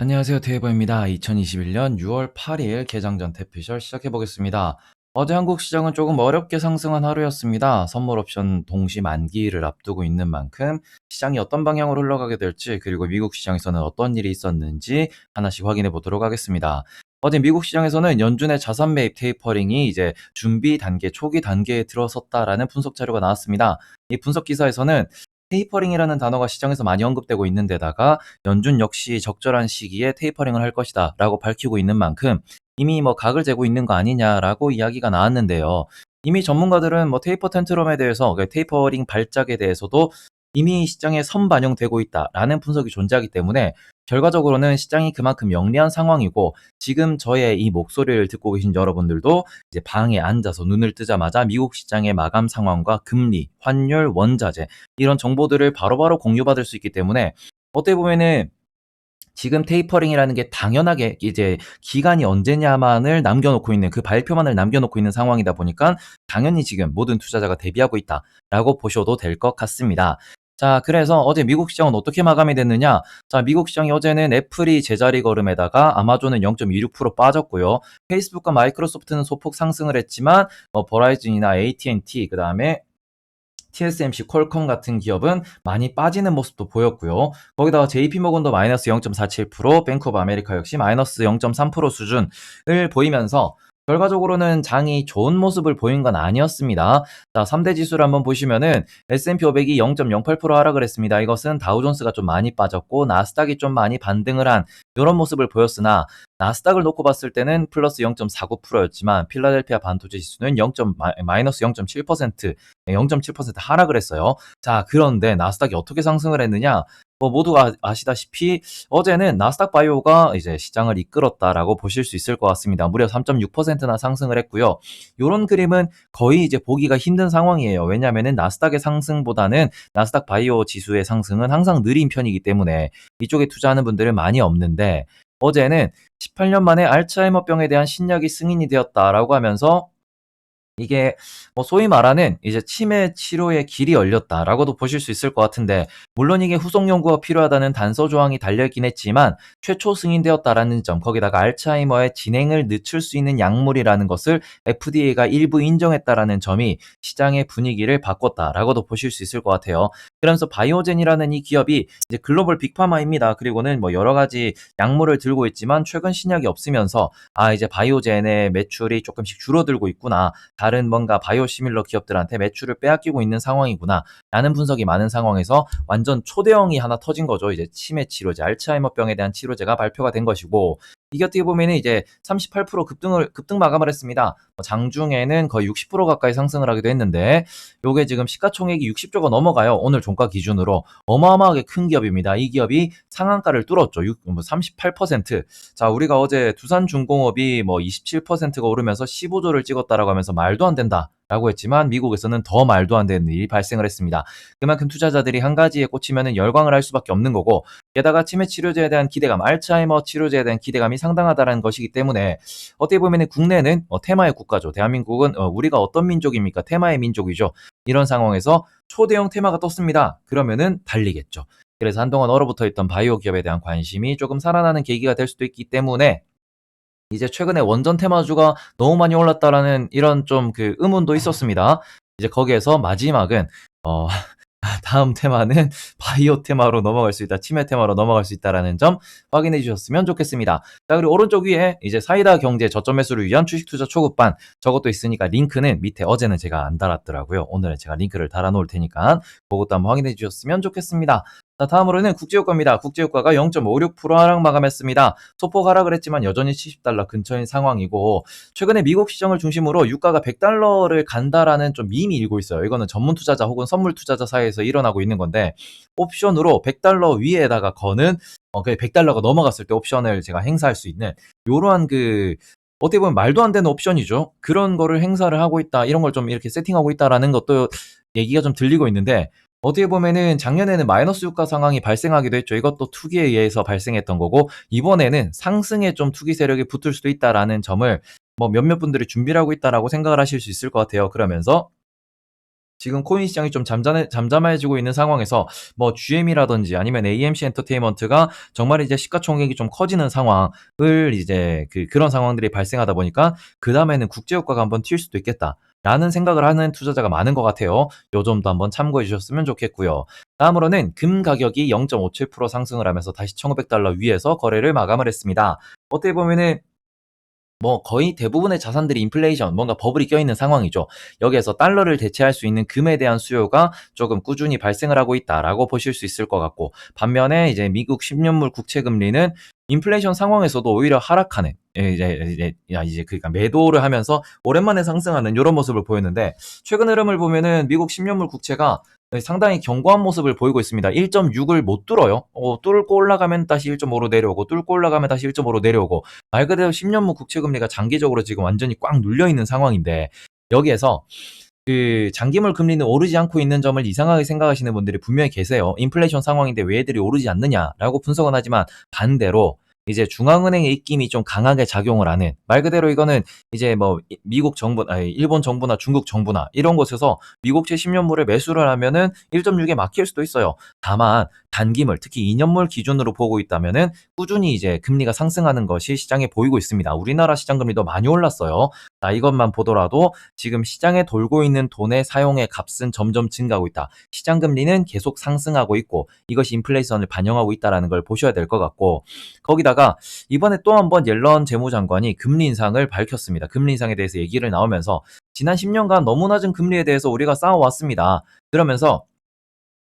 안녕하세요. 테이버입니다. 2021년 6월 8일 개장 전 대피셜 시작해 보겠습니다. 어제 한국 시장은 조금 어렵게 상승한 하루였습니다. 선물 옵션 동시 만기를 앞두고 있는 만큼 시장이 어떤 방향으로 흘러가게 될지 그리고 미국 시장에서는 어떤 일이 있었는지 하나씩 확인해 보도록 하겠습니다. 어제 미국 시장에서는 연준의 자산 매입 테이퍼링이 이제 준비 단계, 초기 단계에 들어섰다라는 분석 자료가 나왔습니다. 이 분석 기사에서는 테이퍼링이라는 단어가 시장에서 많이 언급되고 있는 데다가 연준 역시 적절한 시기에 테이퍼링을 할 것이다 라고 밝히고 있는 만큼 이미 뭐 각을 재고 있는 거 아니냐라고 이야기가 나왔는데요. 이미 전문가들은 뭐 테이퍼 텐트럼에 대해서 그 테이퍼링 발작에 대해서도 이미 시장에 선반영되고 있다라는 분석이 존재하기 때문에 결과적으로는 시장이 그만큼 영리한 상황이고 지금 저의 이 목소리를 듣고 계신 여러분들도 이제 방에 앉아서 눈을 뜨자마자 미국 시장의 마감 상황과 금리, 환율, 원자재 이런 정보들을 바로바로 공유받을 수 있기 때문에 어떻게 보면은 지금 테이퍼링이라는 게 당연하게 이제 기간이 언제냐만을 남겨놓고 있는 그 발표만을 남겨놓고 있는 상황이다 보니까 당연히 지금 모든 투자자가 대비하고 있다라고 보셔도 될 것 같습니다. 자, 그래서 어제 미국 시장은 어떻게 마감이 됐느냐? 자, 미국 시장이 어제는 애플이 제자리 걸음에다가 아마존은 0.26% 빠졌고요. 페이스북과 마이크로소프트는 소폭 상승을 했지만 뭐 버라이즌이나 AT&T 그다음에 TSMC, 퀄컴 같은 기업은 많이 빠지는 모습도 보였고요. 거기다가 JP모건도 마이너스 0.47%, 뱅크 오브 아메리카 역시 마이너스 0.3% 수준을 보이면서 결과적으로는 장이 좋은 모습을 보인 건 아니었습니다. 자, 3대 지수를 한번 보시면은 S&P 500이 0.08% 하락을 했습니다. 이것은 다우존스가 좀 많이 빠졌고 나스닥이 좀 많이 반등을 한 이런 모습을 보였으나 나스닥을 놓고 봤을 때는 플러스 0.49%였지만 필라델피아 반도체 지수는 0. 마이너스 0.7% 0.7% 하락을 했어요. 자, 그런데 나스닥이 어떻게 상승을 했느냐? 뭐 모두가 아시다시피 어제는 나스닥 바이오가 이제 시장을 이끌었다라고 보실 수 있을 것 같습니다. 무려 3.6%나 상승을 했고요. 이런 그림은 거의 이제 보기가 힘든 상황이에요. 왜냐하면 나스닥의 상승보다는 나스닥 바이오 지수의 상승은 항상 느린 편이기 때문에 이쪽에 투자하는 분들은 많이 없는데 어제는 18년 만에 알츠하이머병에 대한 신약이 승인이 되었다라고 하면서 이게 뭐 소위 말하는 이제 치매 치료의 길이 열렸다라고도 보실 수 있을 것 같은데 물론 이게 후속 연구가 필요하다는 단서 조항이 달려있긴 했지만 최초 승인되었다라는 점 거기다가 알츠하이머의 진행을 늦출 수 있는 약물이라는 것을 FDA가 일부 인정했다라는 점이 시장의 분위기를 바꿨다라고도 보실 수 있을 것 같아요. 그러면서 바이오젠이라는 이 기업이 이제 글로벌 빅파마입니다. 그리고는 뭐 여러 가지 약물을 들고 있지만 최근 신약이 없으면서 아 이제 바이오젠의 매출이 조금씩 줄어들고 있구나. 다른 뭔가 바이오시밀러 기업들한테 매출을 빼앗기고 있는 상황이구나 라는 분석이 많은 상황에서 완전 초대형이 하나 터진 거죠. 이제 치매 치료제, 알츠하이머병에 대한 치료제가 발표가 된 것이고 이게 어떻게 보면 이제 38% 급등을 급등 마감을 했습니다. 뭐 장중에는 거의 60% 가까이 상승을 하기도 했는데 요게 지금 시가총액이 60조가 넘어가요. 오늘 종가 기준으로 어마어마하게 큰 기업입니다. 이 기업이 상한가를 뚫었죠. 6, 뭐 38%. 자, 우리가 어제 두산중공업이 뭐 27%가 오르면서 15조를 찍었다라고 하면서 말도 안 된다. 라고 했지만 미국에서는 더 말도 안 되는 일이 발생을 했습니다. 그만큼 투자자들이 한 가지에 꽂히면 열광을 할 수밖에 없는 거고 게다가 치매 치료제에 대한 기대감, 알츠하이머 치료제에 대한 기대감이 상당하다는 것이기 때문에 어떻게 보면 국내는 어, 테마의 국가죠. 대한민국은 어, 우리가 어떤 민족입니까? 테마의 민족이죠. 이런 상황에서 초대형 테마가 떴습니다. 그러면은 달리겠죠. 그래서 한동안 얼어붙어 있던 바이오 기업에 대한 관심이 조금 살아나는 계기가 될 수도 있기 때문에 이제 최근에 원전 테마주가 너무 많이 올랐다라는 이런 좀 그 의문도 있었습니다. 이제 거기에서 마지막은 어 다음 테마는 바이오 테마로 넘어갈 수 있다. 치매 테마로 넘어갈 수 있다라는 점 확인해 주셨으면 좋겠습니다. 자, 그리고 오른쪽 위에 이제 사이다 경제 저점 매수를 위한 주식 투자 초급반 저것도 있으니까 링크는 밑에 어제는 제가 안 달았더라고요. 오늘은 제가 링크를 달아 놓을 테니까 그것도 한번 확인해 주셨으면 좋겠습니다. 자, 다음으로는 국제유가입니다. 국제유가가 0.56% 하락 마감했습니다. 소폭 하락을 했지만 여전히 70달러 근처인 상황이고 최근에 미국 시장을 중심으로 유가가 100달러를 간다라는 좀 밈이 일고 있어요. 이거는 전문 투자자 혹은 선물 투자자 사이에서 일어나고 있는 건데 옵션으로 100달러 위에다가 거는 어, 그 100달러가 넘어갔을 때 옵션을 제가 행사할 수 있는 이러한 그 어떻게 보면 말도 안 되는 옵션이죠. 그런 거를 행사를 하고 있다. 이런 걸 좀 이렇게 세팅하고 있다라는 것도 얘기가 좀 들리고 있는데 어떻게 보면은 작년에는 마이너스 유가 상황이 발생하기도 했죠. 이것도 투기에 의해서 발생했던 거고 이번에는 상승에 좀 투기 세력이 붙을 수도 있다라는 점을 뭐 몇몇 분들이 준비를 하고 있다라고 생각을 하실 수 있을 것 같아요. 그러면서 지금 코인 시장이 좀 잠잠해, 잠잠해지고 있는 상황에서 뭐 GM이라든지 아니면 AMC 엔터테인먼트가 정말 이제 시가총액이 좀 커지는 상황을 이제 그 그런 상황들이 발생하다 보니까 그 다음에는 국제효과가 한번 튈 수도 있겠다. 라는 생각을 하는 투자자가 많은 것 같아요. 요 점도 한번 참고해 주셨으면 좋겠고요. 다음으로는 금 가격이 0.57% 상승을 하면서 다시 1,500달러 위에서 거래를 마감을 했습니다. 어떻게 보면은 뭐 거의 대부분의 자산들이 인플레이션 뭔가 버블이 껴있는 상황이죠. 여기에서 달러를 대체할 수 있는 금에 대한 수요가 조금 꾸준히 발생을 하고 있다라고 보실 수 있을 것 같고 반면에 이제 미국 10년물 국채 금리는 인플레이션 상황에서도 오히려 하락하는 예, 이제 이제 야 이제 그러니까 매도를 하면서 오랜만에 상승하는 이런 모습을 보였는데 최근 흐름을 보면은 미국 10년물 국채가 상당히 견고한 모습을 보이고 있습니다. 1.6을 못 뚫어요. 어, 뚫고 올라가면 다시 1.5로 내려오고 뚫고 올라가면 다시 1.5로 내려오고 말 그대로 10년물 국채 금리가 장기적으로 지금 완전히 꽉 눌려 있는 상황인데 여기에서 그 장기물 금리는 오르지 않고 있는 점을 이상하게 생각하시는 분들이 분명히 계세요. 인플레이션 상황인데 왜 애들이 오르지 않느냐라고 분석은 하지만 반대로 이제 중앙은행의 입김이 좀 강하게 작용을 하는 말 그대로 이거는 이제 뭐 이- 미국 정부, 아니 일본 정부나 중국 정부나 이런 곳에서 미국채 10년물을 매수를 하면은 1.6에 막힐 수도 있어요. 다만 단기물, 특히 2년물 기준으로 보고 있다면은 꾸준히 이제 금리가 상승하는 것이 시장에 보이고 있습니다. 우리나라 시장 금리도 많이 올랐어요. 자, 이것만 보더라도 지금 시장에 돌고 있는 돈의 사용의 값은 점점 증가하고 있다. 시장 금리는 계속 상승하고 있고 이것이 인플레이션을 반영하고 있다라는 걸 보셔야 될 것 같고 거기다가 이번에 또 한 번 옐런 재무장관이 금리 인상을 밝혔습니다. 금리 인상에 대해서 얘기를 나오면서 지난 10년간 너무 낮은 금리에 대해서 우리가 싸워왔습니다. 그러면서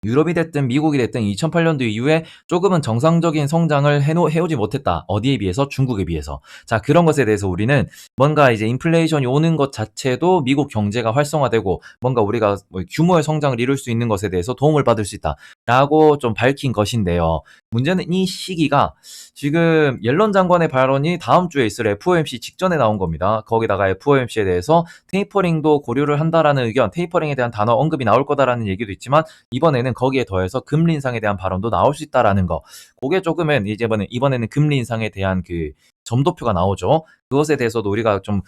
유럽이 됐든 미국이 됐든 2008년도 이후에 조금은 정상적인 성장을 해노, 해오지 못했다. 어디에 비해서? 중국에 비해서. 자, 그런 것에 대해서 우리는 뭔가 이제 인플레이션이 오는 것 자체도 미국 경제가 활성화되고 뭔가 우리가 뭐 규모의 성장을 이룰 수 있는 것에 대해서 도움을 받을 수 있다. 라고 좀 밝힌 것인데요. 문제는 이 시기가 지금 옐런 장관의 발언이 다음 주에 있을 FOMC 직전에 나온 겁니다. 거기다가 FOMC에 대해서 테이퍼링도 고려를 한다라는 의견, 테이퍼링에 대한 단어 언급이 나올 거다라는 얘기도 있지만 이번에는 거기에 더해서 금리 인상에 대한 발언도 나올 수 있다라는 거. 그게 조금은 이제 이번에 이번에는 금리 인상에 대한 그 점도표가 나오죠. 그것에 대해서도 우리가 좀좀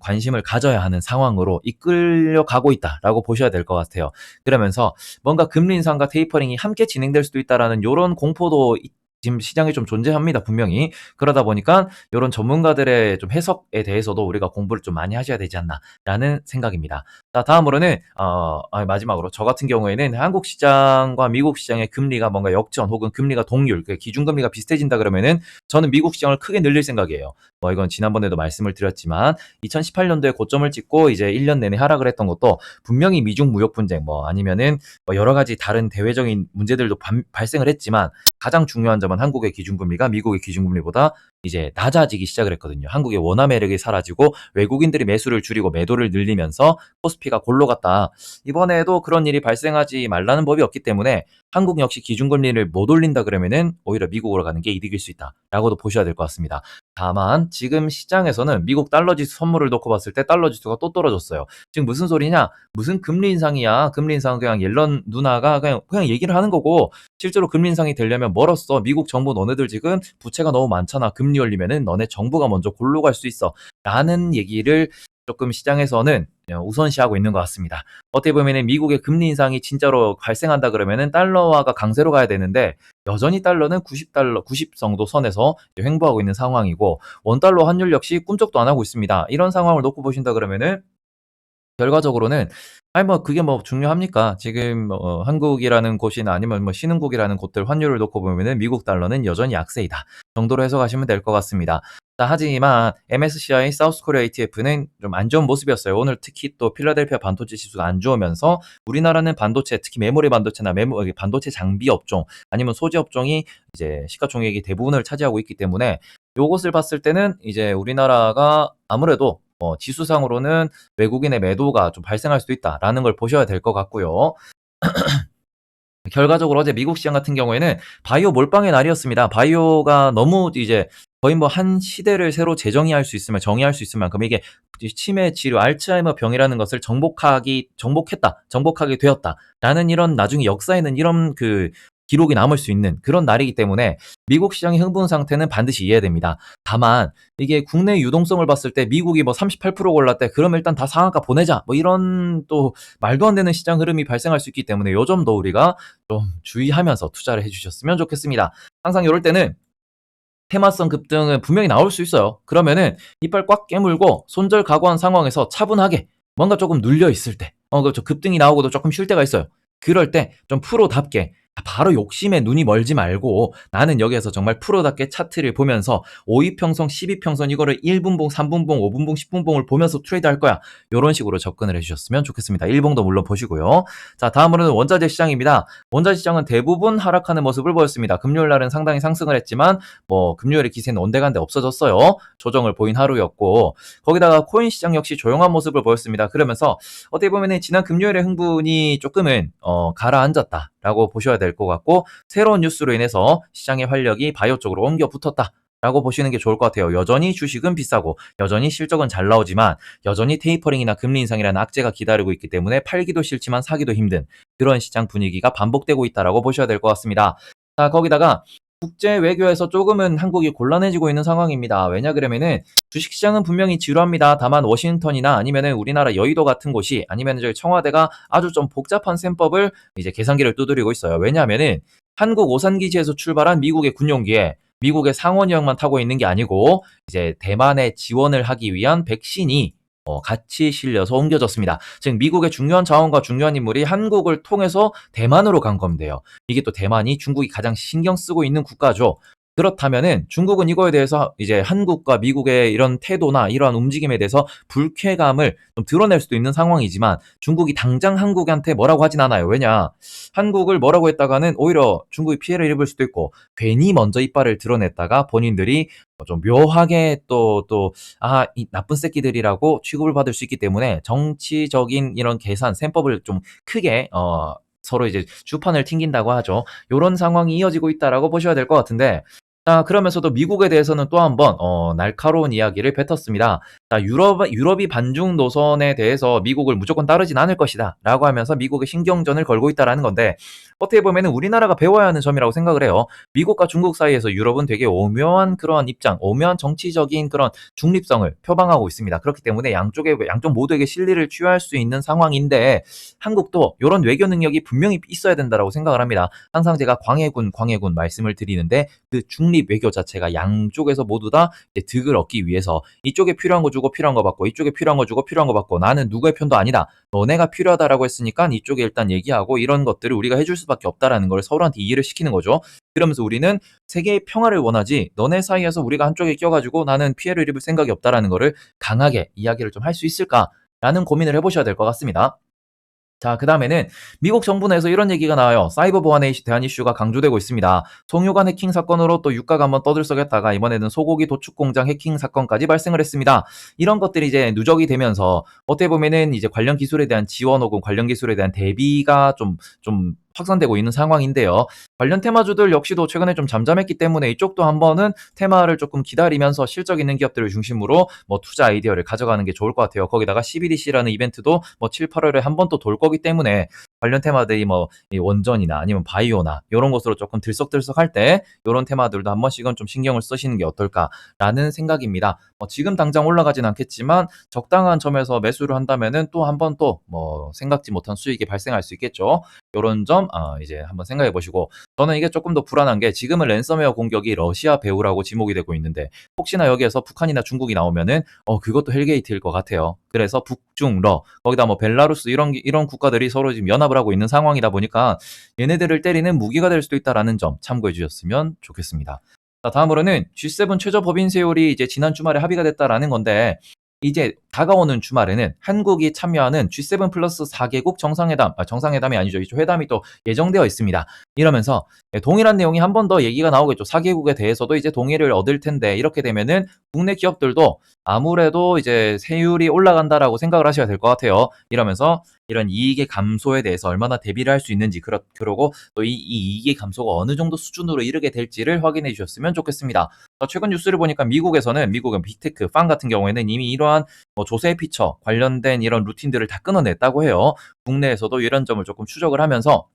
관심을 가져야 하는 상황으로 이끌려 가고 있다라고 보셔야 될 것 같아요. 그러면서 뭔가 금리 인상과 테이퍼링이 함께 진행될 수도 있다라는 이런 공포도 이- 지금 시장에 좀 존재합니다, 분명히. 그러다 보니까 이런 전문가들의 좀 해석에 대해서도 우리가 공부를 좀 많이 하셔야 되지 않나라는 생각입니다. 자, 다음으로는 어, 아, 마지막으로 저 같은 경우에는 한국 시장과 미국 시장의 금리가 뭔가 역전 혹은 금리가 동률, 그 기준금리가 비슷해진다 그러면은 저는 미국 시장을 크게 늘릴 생각이에요. 뭐 이건 지난번에도 말씀을 드렸지만 2018년도에 고점을 찍고 이제 1년 내내 하락을 했던 것도 분명히 미중 무역 분쟁 뭐 아니면은 뭐 여러 가지 다른 대외적인 문제들도 반- 발생을 했지만 가장 중요한 점은 한국의 기준금리가 미국의 기준금리보다 이제 낮아지기 시작을 했거든요. 한국의 원화 매력이 사라지고 외국인들이 매수를 줄이고 매도를 늘리면서 코스피가 골로 갔다. 이번에도 그런 일이 발생하지 말라는 법이 없기 때문에 한국 역시 기준금리를 못 올린다 그러면은 오히려 미국으로 가는 게 이득일 수 있다라고도 보셔야 될 것 같습니다. 다만 지금 시장에서는 미국 달러 지수 선물을 놓고 봤을 때 달러 지수가 또 떨어졌어요. 지금 무슨 소리냐? 무슨 금리 인상이야? 금리 인상은 그냥 옐런 누나가 그냥 그냥 얘기를 하는 거고 실제로 금리 인상이 되려면 멀었어. 미국 정부 너네들 지금 부채가 너무 많잖아. 금리 올리면은 너네 정부가 먼저 골로 갈 수 있어. 라는 얘기를 조금 시장에서는 우선시하고 있는 것 같습니다. 어떻게 보면은 미국의 금리 인상이 진짜로 발생한다 그러면은 달러화가 강세로 가야 되는데 여전히 달러는 90달러, 90 정도 선에서 횡보하고 있는 상황이고 원달러 환율 역시 꿈쩍도 안 하고 있습니다. 이런 상황을 놓고 보신다 그러면은 결과적으로는 아니 뭐 그게 뭐 중요합니까? 지금 어, 한국이라는 곳이나 아니면 뭐 신흥국이라는 곳들 환율을 놓고 보면은 미국 달러는 여전히 약세이다 정도로 해석하시면 될 것 같습니다. 자, 하지만 MSCI 사우스 코리아 ETF는 좀 안 좋은 모습이었어요. 오늘 특히 또 필라델피아 반도체 지수가 안 좋으면서 우리나라는 반도체, 특히 메모리 반도체나 메모, 반도체 장비 업종 아니면 소재 업종이 이제 시가총액이 대부분을 차지하고 있기 때문에 요것을 봤을 때는 이제 우리나라가 아무래도 어, 지수상으로는 외국인의 매도가 좀 발생할 수도 있다라는 걸 보셔야 될 것 같고요. 결과적으로 어제 미국 시장 같은 경우에는 바이오 몰빵의 날이었습니다. 바이오가 너무 이제 거의 뭐 한 시대를 새로 재정의할 수 있으면 정의할 수 있으면 그럼 이게 치매 치료 알츠하이머 병이라는 것을 정복하기 정복했다 정복하게 되었다라는 이런 나중에 역사에는 이런 그 기록이 남을 수 있는 그런 날이기 때문에 미국 시장의 흥분 상태는 반드시 이해됩니다. 다만 이게 국내 유동성을 봤을 때 미국이 뭐 38% 올랐대. 그럼 일단 다 상한가 보내자. 뭐 이런 또 말도 안 되는 시장 흐름이 발생할 수 있기 때문에 요 점도 우리가 좀 주의하면서 투자를 해주셨으면 좋겠습니다. 항상 이럴 때는 테마성 급등은 분명히 나올 수 있어요. 그러면은 이빨 꽉 깨물고 손절 각오한 상황에서 차분하게 뭔가 조금 눌려 있을 때, 어, 그렇죠. 급등이 나오고도 조금 쉴 때가 있어요. 그럴 때 좀 프로답게 바로 욕심에 눈이 멀지 말고 나는 여기에서 정말 프로답게 차트를 보면서 5위평선, 12평선 이거를 1분봉, 3분봉, 5분봉, 10분봉을 보면서 트레이드 할 거야. 이런 식으로 접근을 해주셨으면 좋겠습니다. 1봉도 물론 보시고요. 자, 다음으로는 원자재 시장입니다. 원자재 시장은 대부분 하락하는 모습을 보였습니다. 금요일 날은 상당히 상승을 했지만 뭐 금요일의 기세는 온데간데 없어졌어요. 조정을 보인 하루였고 거기다가 코인 시장 역시 조용한 모습을 보였습니다. 그러면서 어떻게 보면은 지난 금요일의 흥분이 조금은 어, 가라앉았다 라고 보셔야 될 것 같고 새로운 뉴스로 인해서 시장의 활력이 바이오 쪽으로 옮겨 붙었다. 라고 보시는 게 좋을 것 같아요. 여전히 주식은 비싸고 여전히 실적은 잘 나오지만 여전히 테이퍼링이나 금리 인상이라는 악재가 기다리고 있기 때문에 팔기도 싫지만 사기도 힘든 그런 시장 분위기가 반복되고 있다라고 보셔야 될 것 같습니다. 자, 거기다가 국제 외교에서 조금은 한국이 곤란해지고 있는 상황입니다. 왜냐 그러면은 주식시장은 분명히 지루합니다. 다만 워싱턴이나 아니면은 우리나라 여의도 같은 곳이 아니면 저희 청와대가 아주 좀 복잡한 셈법을 이제 계산기를 두드리고 있어요. 왜냐하면은 한국 오산기지에서 출발한 미국의 군용기에 미국의 상원형만 타고 있는 게 아니고 이제 대만에 지원을 하기 위한 백신이 어, 같이 실려서 옮겨졌습니다. 즉 미국의 중요한 자원과 중요한 인물이 한국을 통해서 대만으로 간 겁니다. 이게 또 대만이 중국이 가장 신경 쓰고 있는 국가죠. 그렇다면은 중국은 이거에 대해서 이제 한국과 미국의 이런 태도나 이러한 움직임에 대해서 불쾌감을 좀 드러낼 수도 있는 상황이지만 중국이 당장 한국한테 뭐라고 하진 않아요. 왜냐? 한국을 뭐라고 했다가는 오히려 중국이 피해를 입을 수도 있고 괜히 먼저 이빨을 드러냈다가 본인들이 좀 묘하게 또 또 아 이 나쁜 새끼들이라고 취급을 받을 수 있기 때문에 정치적인 이런 계산 셈법을 좀 크게 어 서로 이제 주판을 튕긴다고 하죠. 요런 상황이 이어지고 있다라고 보셔야 될 것 같은데 자, 그러면서도 미국에 대해서는 또 한 번, 어, 날카로운 이야기를 뱉었습니다. 자, 유럽, 유럽이 반중 노선에 대해서 미국을 무조건 따르진 않을 것이다. 라고 하면서 미국의 신경전을 걸고 있다라는 건데, 어떻게 보면은 우리나라가 배워야 하는 점이라고 생각을 해요. 미국과 중국 사이에서 유럽은 되게 오묘한 그러한 입장, 오묘한 정치적인 그런 중립성을 표방하고 있습니다. 그렇기 때문에 양쪽에, 양쪽 모두에게 실리를 취할 수 있는 상황인데, 한국도 이런 외교 능력이 분명히 있어야 된다라고 생각을 합니다. 항상 제가 광해군, 광해군 말씀을 드리는데, 그 중립 외교 자체가 양쪽에서 모두 다 득을 얻기 위해서 이쪽에 필요한 거 주고 필요한 거 받고 이쪽에 필요한 거 주고 필요한 거 받고 나는 누구의 편도 아니다. 너네가 필요하다라고 했으니까 이쪽에 일단 얘기하고 이런 것들을 우리가 해줄 수밖에 없다라는 걸 서로한테 이해를 시키는 거죠. 그러면서 우리는 세계의 평화를 원하지 너네 사이에서 우리가 한쪽에 껴가지고 나는 피해를 입을 생각이 없다라는 거를 강하게 이야기를 좀 할 수 있을까라는 고민을 해보셔야 될 것 같습니다. 자, 그 다음에는 미국 정부 내에서 이런 얘기가 나와요. 사이버 보안에 대한 이슈가 강조되고 있습니다. 송유관 해킹 사건으로 또 유가가 한번 떠들썩했다가 이번에는 소고기 도축 공장 해킹 사건까지 발생을 했습니다. 이런 것들이 이제 누적이 되면서 어떻게 보면은 이제 관련 기술에 대한 지원 혹은 관련 기술에 대한 대비가 좀, 좀 확산되고 있는 상황인데요. 관련 테마주들 역시도 최근에 좀 잠잠했기 때문에 이쪽도 한번은 테마를 조금 기다리면서 실적 있는 기업들을 중심으로 뭐 투자 아이디어를 가져가는 게 좋을 것 같아요. 거기다가 CBDC라는 이벤트도 뭐 7, 8월에 한 번 또 돌 거기 때문에 관련 테마들이 뭐 원전이나 아니면 바이오나 이런 것으로 조금 들썩들썩할 때 이런 테마들도 한 번씩은 좀 신경을 쓰시는 게 어떨까라는 생각입니다. 뭐 지금 당장 올라가진 않겠지만 적당한 점에서 매수를 한다면은 또 한 번 또 뭐 생각지 못한 수익이 발생할 수 있겠죠. 이런 점 어, 이제 한번 생각해 보시고 저는 이게 조금 더 불안한 게 지금은 랜섬웨어 공격이 러시아 배후라고 지목이 되고 있는데 혹시나 여기에서 북한이나 중국이 나오면은 어 그것도 헬게이트일 것 같아요. 그래서 북중 러 거기다 뭐 벨라루스 이런 이런 국가들이 서로 지금 연합을 하고 있는 상황이다 보니까 얘네들을 때리는 무기가 될 수도 있다라는 점 참고해 주셨으면 좋겠습니다. 자, 다음으로는 G7 최저 법인 세율이 이제 지난 주말에 합의가 됐다라는 건데 이제 다가오는 주말에는 한국이 참여하는 G7 플러스 4개국 정상회담, 아, 정상회담이 아니죠. 이 회담이 또 예정되어 있습니다. 이러면서 예, 동일한 내용이 한 번 더 얘기가 나오겠죠. 4개국에 대해서도 이제 동의를 얻을 텐데 이렇게 되면은 국내 기업들도 아무래도 이제 세율이 올라간다라고 생각을 하셔야 될 것 같아요. 이러면서 이런 이익의 감소에 대해서 얼마나 대비를 할 수 있는지 그러, 그러고 또이 이익의 감소가 어느 정도 수준으로 이르게 될지를 확인해 주셨으면 좋겠습니다. 최근 뉴스를 보니까 미국에서는 미국은 빅테크, 팡 같은 경우에는 이미 이러한 뭐 조세 피처 관련된 이런 루틴들을 다 끊어냈다고 해요. 국내에서도 이런 점을 조금 추적을 하면서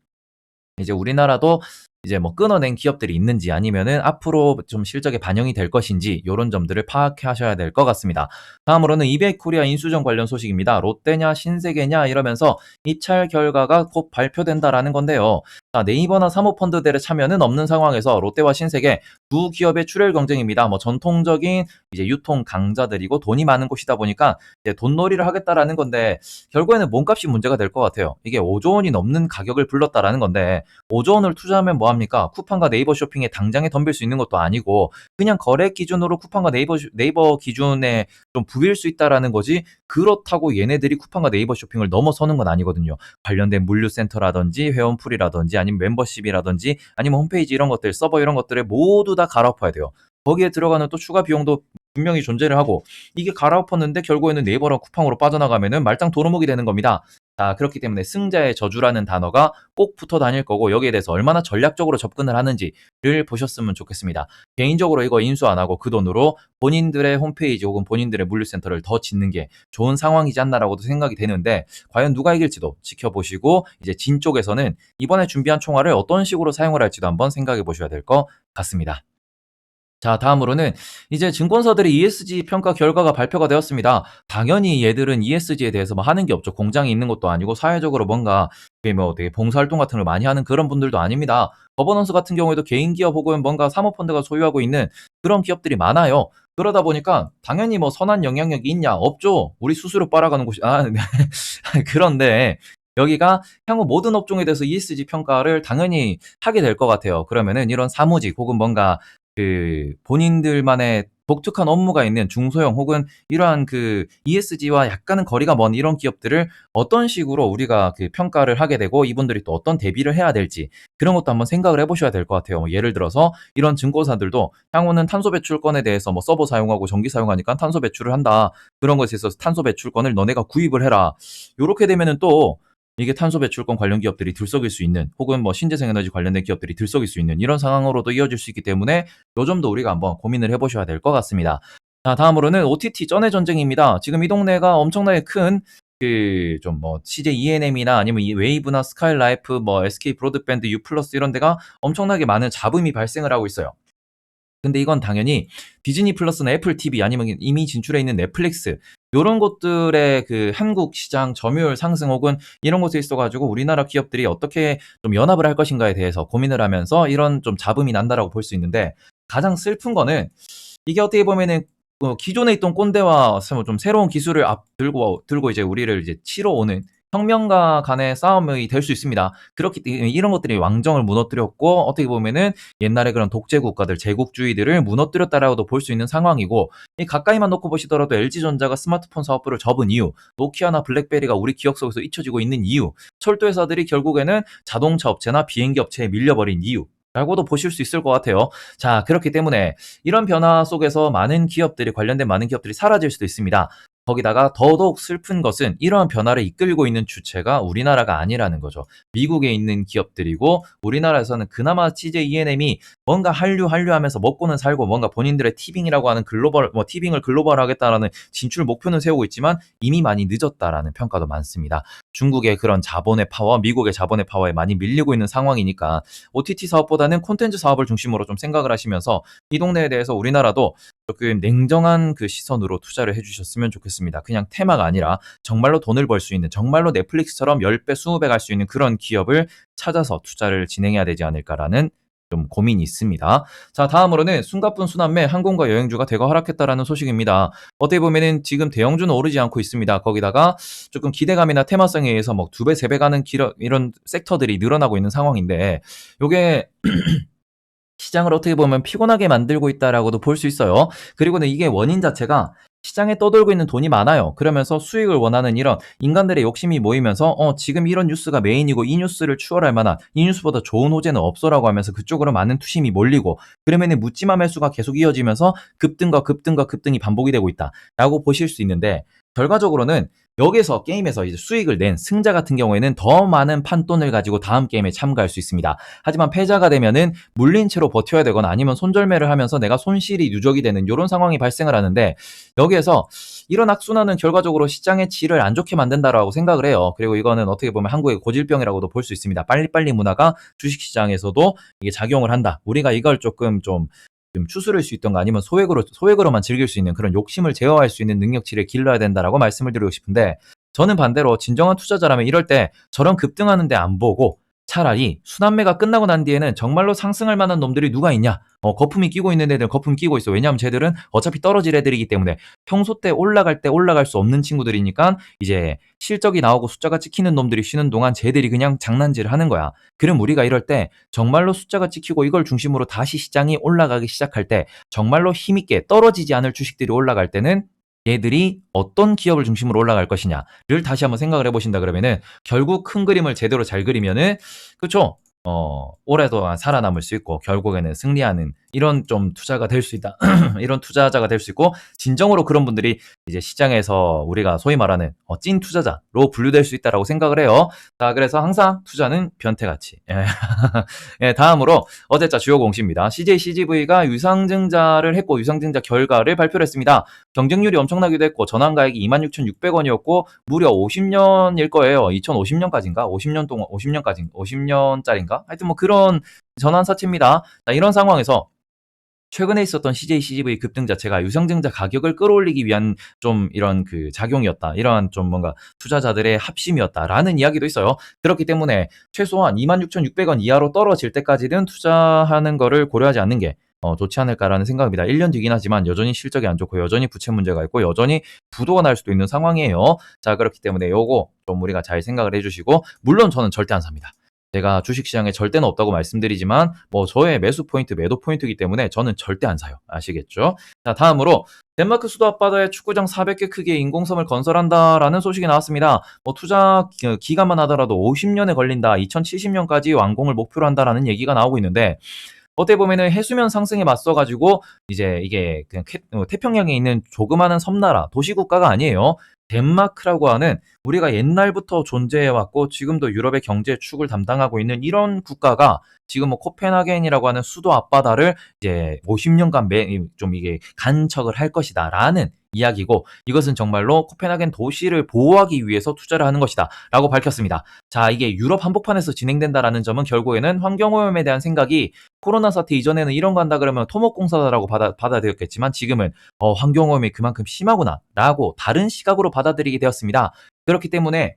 이제 우리나라도 이제 뭐 끊어낸 기업들이 있는지 아니면은 앞으로 좀 실적에 반영이 될 것인지 요런 점들을 파악하셔야 될 것 같습니다. 다음으로는 이베이 코리아 인수전 관련 소식입니다. 롯데냐 신세계냐 이러면서 입찰 결과가 곧 발표된다라는 건데요. 자, 네이버나 사모펀드들의 참여는 없는 상황에서 롯데와 신세계 두 기업의 출혈 경쟁입니다. 뭐 전통적인 이제 유통 강자들이고 돈이 많은 곳이다 보니까 이제 돈놀이를 하겠다라는 건데 결국에는 몸값이 문제가 될 것 같아요. 이게 5조 원이 넘는 가격을 불렀다라는 건데 5조 원을 투자하면 뭐 합니까? 쿠팡과 네이버 쇼핑에 당장에 덤빌 수 있는 것도 아니고 그냥 거래 기준으로 쿠팡과 네이버 쇼- 네이버 기준에 좀 부일 수 있다라는 거지 그렇다고 얘네들이 쿠팡과 네이버 쇼핑을 넘어서는 건 아니거든요. 관련된 물류센터라든지 회원풀이라든지 아니면 멤버십이라든지 아니면 홈페이지 이런 것들 서버 이런 것들을 모두 다 갈아엎어야 돼요. 거기에 들어가는 또 추가 비용도 분명히 존재를 하고 이게 갈아엎었는데 결국에는 네이버랑 쿠팡으로 빠져나가면은 말짱 도루묵이 되는 겁니다. 자, 그렇기 때문에 승자의 저주라는 단어가 꼭 붙어 다닐 거고 여기에 대해서 얼마나 전략적으로 접근을 하는지를 보셨으면 좋겠습니다. 개인적으로 이거 인수 안 하고 그 돈으로 본인들의 홈페이지 혹은 본인들의 물류센터를 더 짓는 게 좋은 상황이지 않나라고도 생각이 되는데 과연 누가 이길지도 지켜보시고 이제 진 쪽에서는 이번에 준비한 총알을 어떤 식으로 사용을 할지도 한번 생각해 보셔야 될 것 같습니다. 자, 다음으로는 이제 증권사들의 ESG 평가 결과가 발표가 되었습니다. 당연히 얘들은 ESG에 대해서 뭐 하는 게 없죠. 공장이 있는 것도 아니고 사회적으로 뭔가 뭐 되게 봉사활동 같은 걸 많이 하는 그런 분들도 아닙니다. 거버넌스 같은 경우에도 개인 기업 혹은 뭔가 사모펀드가 소유하고 있는 그런 기업들이 많아요. 그러다 보니까 당연히 뭐 선한 영향력이 있냐? 없죠. 우리 수수료 빨아가는 곳이 아, 네. 그런데 여기가 향후 모든 업종에 대해서 ESG 평가를 당연히 하게 될 것 같아요. 그러면은 이런 사무직 혹은 뭔가 그 본인들만의 독특한 업무가 있는 중소형 혹은 이러한 그 ESG와 약간은 거리가 먼 이런 기업들을 어떤 식으로 우리가 그 평가를 하게 되고 이분들이 또 어떤 대비를 해야 될지 그런 것도 한번 생각을 해보셔야 될 것 같아요. 뭐 예를 들어서 이런 증권사들도 향후는 탄소 배출권에 대해서 뭐 서버 사용하고 전기 사용하니까 탄소 배출을 한다. 그런 것에 있어서 탄소 배출권을 너네가 구입을 해라. 요렇게 되면은 또 이게 탄소 배출권 관련 기업들이 들썩일 수 있는 혹은 뭐 신재생 에너지 관련된 기업들이 들썩일 수 있는 이런 상황으로도 이어질 수 있기 때문에 요 점도 우리가 한번 고민을 해보셔야 될 것 같습니다. 자, 다음으로는 OTT 전의 전쟁입니다. 지금 이 동네가 엄청나게 큰 그 좀 뭐 CJ ENM이나 아니면 이 웨이브나 스카이라이프 뭐 SK 브로드밴드 U 플러스 이런 데가 엄청나게 많은 잡음이 발생을 하고 있어요. 근데 이건 당연히 디즈니 플러스나 애플 TV 아니면 이미 진출해 있는 넷플릭스 요런 것들의 그 한국 시장 점유율 상승 혹은 이런 것에 있어 가지고 우리나라 기업들이 어떻게 좀 연합을 할 것인가에 대해서 고민을 하면서 이런 좀 잡음이 난다라고 볼 수 있는데 가장 슬픈 거는 이게 어떻게 보면은 어 기존에 있던 꼰대와 좀 새로운 기술을 앞 들고 들고 이제 우리를 이제 치러 오는 혁명가 간의 싸움이 될 수 있습니다. 그렇기 때문에 이런 것들이 왕정을 무너뜨렸고 어떻게 보면은 옛날에 그런 독재 국가들, 제국주의들을 무너뜨렸다라고도 볼 수 있는 상황이고 이 가까이만 놓고 보시더라도 LG전자가 스마트폰 사업부를 접은 이유, 노키아나 블랙베리가 우리 기억 속에서 잊혀지고 있는 이유, 철도 회사들이 결국에는 자동차 업체나 비행기 업체에 밀려버린 이유, 라고도 보실 수 있을 것 같아요. 자, 그렇기 때문에 이런 변화 속에서 많은 기업들이, 관련된 많은 기업들이 사라질 수도 있습니다. 거기다가 더더욱 슬픈 것은 이러한 변화를 이끌고 있는 주체가 우리나라가 아니라는 거죠. 미국에 있는 기업들이고 우리나라에서는 그나마 CJ ENM이 뭔가 한류 한류 하면서 먹고는 살고 뭔가 본인들의 티빙이라고 하는 글로벌 뭐 티빙을 글로벌 하겠다라는 진출 목표는 세우고 있지만 이미 많이 늦었다라는 평가도 많습니다. 중국의 그런 자본의 파워, 미국의 자본의 파워에 많이 밀리고 있는 상황이니까 OTT 사업보다는 콘텐츠 사업을 중심으로 좀 생각을 하시면서 이 동네에 대해서 우리나라도 조금 냉정한 그 시선으로 투자를 해주셨으면 좋겠습니다. 그냥 테마가 아니라 정말로 돈을 벌 수 있는 정말로 넷플릭스처럼 10배, 20배 갈 수 있는 그런 기업을 찾아서 투자를 진행해야 되지 않을까라는 좀 고민이 있습니다. 자, 다음으로는 숨가쁜 순환매 항공과 여행주가 대거 하락했다라는 소식입니다. 어떻게 보면은 지금 대형주는 오르지 않고 있습니다. 거기다가 조금 기대감이나 테마성에 의해서 뭐 두 배, 세 배 가는 기러, 이런 섹터들이 늘어나고 있는 상황인데 요게 시장을 어떻게 보면 피곤하게 만들고 있다라고도 볼 수 있어요. 그리고는 이게 원인 자체가 시장에 떠돌고 있는 돈이 많아요. 그러면서 수익을 원하는 이런 인간들의 욕심이 모이면서 어 지금 이런 뉴스가 메인이고 이 뉴스를 추월할 만한 이 뉴스보다 좋은 호재는 없어라고 하면서 그쪽으로 많은 투심이 몰리고 그러면은 묻지마 매수가 계속 이어지면서 급등과 급등과 급등이 반복이 되고 있다라고 보실 수 있는데 결과적으로는 여기서 게임에서 이제 수익을 낸 승자 같은 경우에는 더 많은 판돈을 가지고 다음 게임에 참가할 수 있습니다. 하지만 패자가 되면은 물린 채로 버텨야 되거나 아니면 손절매를 하면서 내가 손실이 누적이 되는 이런 상황이 발생을 하는데 여기에서 이런 악순환은 결과적으로 시장의 질을 안 좋게 만든다라고 생각을 해요. 그리고 이거는 어떻게 보면 한국의 고질병이라고도 볼 수 있습니다. 빨리빨리 문화가 주식시장에서도 이게 작용을 한다. 우리가 이걸 조금 좀 좀 추스를 수 있던가 아니면 소액으로 소액으로만 즐길 수 있는 그런 욕심을 제어할 수 있는 능력치를 길러야 된다라고 말씀을 드리고 싶은데 저는 반대로 진정한 투자자라면 이럴 때 저런 급등하는데 안 보고 차라리 순환매가 끝나고 난 뒤에는 정말로 상승할 만한 놈들이 누가 있냐? 어, 거품이 끼고 있는 애들 거품 끼고 있어. 왜냐하면 쟤들은 어차피 떨어질 애들이기 때문에 평소 때 올라갈 때 올라갈 수 없는 친구들이니까 이제 실적이 나오고 숫자가 찍히는 놈들이 쉬는 동안 쟤들이 그냥 장난질을 하는 거야. 그럼 우리가 이럴 때 정말로 숫자가 찍히고 이걸 중심으로 다시 시장이 올라가기 시작할 때 정말로 힘있게 떨어지지 않을 주식들이 올라갈 때는 얘들이 어떤 기업을 중심으로 올라갈 것이냐를 다시 한번 생각을 해보신다 그러면은 결국 큰 그림을 제대로 잘 그리면은 그쵸? 어, 오랫동안 살아남을 수 있고 결국에는 승리하는 이런 좀 투자가 될 수 있다. 이런 투자자가 될 수 있고 진정으로 그런 분들이 이제 시장에서 우리가 소위 말하는 어, 찐 투자자로 분류될 수 있다라고 생각을 해요. 자, 그래서 항상 투자는 변태같이. 예. 예, 다음으로 어제자 주요 공시입니다. CJ CGV가 유상증자를 했고 유상증자 결과를 발표를 했습니다. 경쟁률이 엄청나기도 했고 전환가액이 26,600원이었고 무려 50년일 거예요. 2050년까지인가? 50년 동안 50년까지 50년짜리인가? 하여튼 뭐 그런 전환 사채입니다. 자, 이런 상황에서 최근에 있었던 CJ CGV 급등 자체가 유상증자 가격을 끌어올리기 위한 좀 이런 그 작용이었다. 이러한 좀 뭔가 투자자들의 합심이었다라는 이야기도 있어요. 그렇기 때문에 최소한 26,600원 이하로 떨어질 때까지는 투자하는 거를 고려하지 않는 게 어, 좋지 않을까라는 생각입니다. 1년 뒤긴 하지만 여전히 실적이 안 좋고 여전히 부채 문제가 있고 여전히 부도가 날 수도 있는 상황이에요. 자, 그렇기 때문에 요거 좀 우리가 잘 생각을 해주시고 물론 저는 절대 안 삽니다. 제가 주식시장에 절대는 없다고 말씀드리지만 뭐 저의 매수 포인트, 매도 포인트이기 때문에 저는 절대 안 사요. 아시겠죠? 자, 다음으로 덴마크 수도 앞바다에 축구장 400개 크기의 인공섬을 건설한다라는 소식이 나왔습니다. 뭐 투자 기- 기간만 하더라도 50년에 걸린다. 2070년까지 완공을 목표로 한다라는 얘기가 나오고 있는데 어떻게 보면은 해수면 상승에 맞서 가지고 이제 이게 그냥 캐- 어, 태평양에 있는 조그마한 섬나라 도시 국가가 아니에요. 덴마크라고 하는 우리가 옛날부터 존재해왔고 지금도 유럽의 경제 축을 담당하고 있는 이런 국가가 지금 뭐 코펜하겐이라고 하는 수도 앞바다를 이제 50년간 매, 좀 이게 간척을 할 것이다라는 이야기고 이것은 정말로 코펜하겐 도시를 보호하기 위해서 투자를 하는 것이다 라고 밝혔습니다. 자 이게 유럽 한복판에서 진행된다라는 점은 결국에는 환경오염에 대한 생각이 코로나 사태 이전에는 이런 거 한다 그러면 토목공사다라고 받아, 받아들였겠지만 지금은 어, 환경오염이 그만큼 심하구나 라고 다른 시각으로 받아들이게 되었습니다. 그렇기 때문에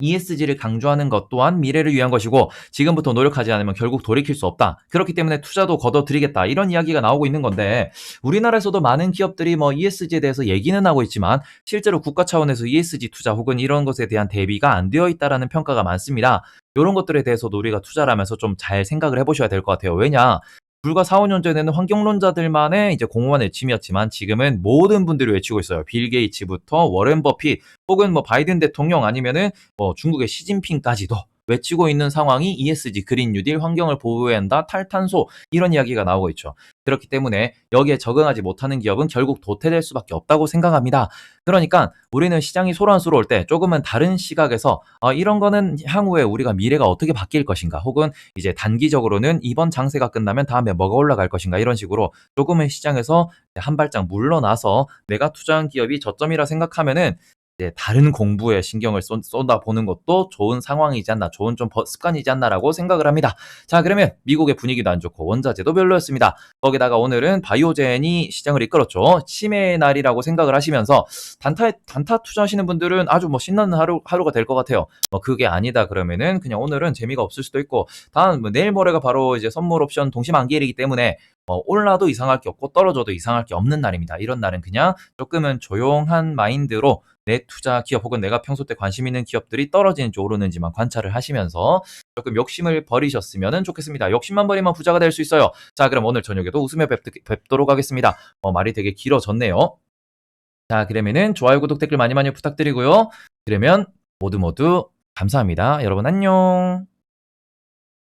ESG를 강조하는 것 또한 미래를 위한 것이고 지금부터 노력하지 않으면 결국 돌이킬 수 없다. 그렇기 때문에 투자도 걷어들이겠다. 이런 이야기가 나오고 있는 건데 우리나라에서도 많은 기업들이 뭐 ESG에 대해서 얘기는 하고 있지만 실제로 국가 차원에서 ESG 투자 혹은 이런 것에 대한 대비가 안 되어 있다라는 평가가 많습니다. 이런 것들에 대해서도 우리가 투자를 하면서 좀 잘 생각을 해보셔야 될 것 같아요. 왜냐? 불과 4, 5년 전에는 환경론자들만의 이제 공허한 외침이었지만 지금은 모든 분들이 외치고 있어요. 빌 게이츠부터 워렌 버핏 혹은 뭐 바이든 대통령 아니면은 뭐 중국의 시진핑까지도 외치고 있는 상황이 ESG 그린 뉴딜 환경을 보호해야 한다 탈탄소 이런 이야기가 나오고 있죠. 그렇기 때문에 여기에 적응하지 못하는 기업은 결국 도태될 수밖에 없다고 생각합니다. 그러니까 우리는 시장이 소란스러울 때 조금은 다른 시각에서 어, 이런 거는 향후에 우리가 미래가 어떻게 바뀔 것인가 혹은 이제 단기적으로는 이번 장세가 끝나면 다음에 뭐가 올라갈 것인가 이런 식으로 조금은 시장에서 한 발짝 물러나서 내가 투자한 기업이 저점이라 생각하면은 이제 다른 공부에 신경을 쏟, 쏟아 보는 것도 좋은 상황이지 않나, 좋은 좀 버- 습관이지 않나라고 생각을 합니다. 자, 그러면 미국의 분위기도 안 좋고 원자재도 별로였습니다. 거기다가 오늘은 바이오젠이 시장을 이끌었죠. 치매의 날이라고 생각을 하시면서 단타 단타 투자하시는 분들은 아주 뭐 신나는 하루 하루가 될 것 같아요. 뭐 그게 아니다 그러면은 그냥 오늘은 재미가 없을 수도 있고 다음 뭐 내일 모레가 바로 이제 선물 옵션 동시 만기일이기 때문에 어, 올라도 이상할 게 없고 떨어져도 이상할 게 없는 날입니다. 이런 날은 그냥 조금은 조용한 마인드로 내 투자 기업 혹은 내가 평소 때 관심 있는 기업들이 떨어지는지 오르는지만 관찰을 하시면서 조금 욕심을 버리셨으면 좋겠습니다. 욕심만 버리면 부자가 될 수 있어요. 자, 그럼 오늘 저녁에도 웃으며 뵙, 뵙도록 하겠습니다. 어, 말이 되게 길어졌네요. 자, 그러면은 좋아요, 구독, 댓글 많이 많이 부탁드리고요. 그러면 모두 모두 감사합니다. 여러분 안녕.